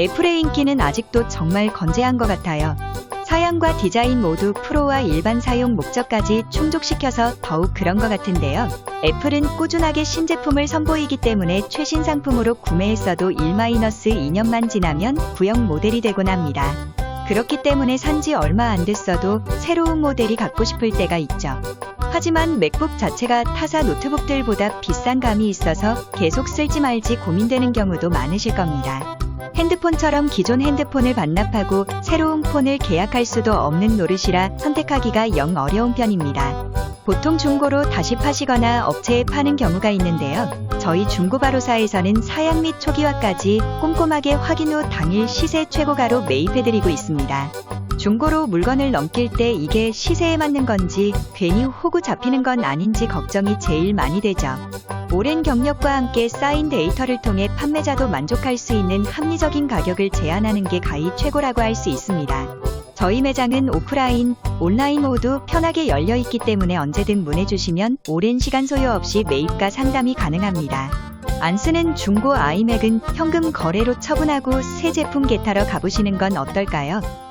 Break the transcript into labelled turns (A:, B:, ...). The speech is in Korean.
A: 애플의 인기는 아직도 정말 건재한 것 같아요. 사양과 디자인 모두 프로와 일반 사용 목적까지 충족시켜서 더욱 그런 것 같은데요. 애플은 꾸준하게 신제품을 선보이기 때문에 최신 상품으로 구매했어도 1-2년만 지나면 구형 모델이 되곤 합니다. 그렇기 때문에 산지 얼마 안 됐어도 새로운 모델이 갖고 싶을 때가 있죠. 하지만 맥북 자체가 타사 노트북들보다 비싼 감이 있어서 계속 쓸지 말지 고민되는 경우도 많으실 겁니다. 핸드폰처럼 기존 핸드폰을 반납하고 새로운 폰을 계약할 수도 없는 노릇이라 선택하기가 영 어려운 편입니다. 보통 중고로 다시 파시거나 업체에 파는 경우가 있는데요. 저희 중고바로사에서는 사양 및 초기화까지 꼼꼼하게 확인 후 당일 시세 최고가로 매입해드리고 있습니다. 중고로 물건을 넘길 때 이게 시세에 맞는 건지 괜히 호구 잡히는 건 아닌지 걱정이 제일 많이 되죠. 오랜 경력과 함께 쌓인 데이터를 통해 판매자도 만족할 수 있는 합리적인 가격을 제안하는 게 가히 최고라고 할 수 있습니다. 저희 매장은 오프라인, 온라인 모두 편하게 열려 있기 때문에 언제든 문의 주시면 오랜 시간 소요 없이 매입과 상담이 가능합니다. 안 쓰는 중고 아이맥은 현금 거래로 처분하고 새 제품 개타러 가보시는 건 어떨까요?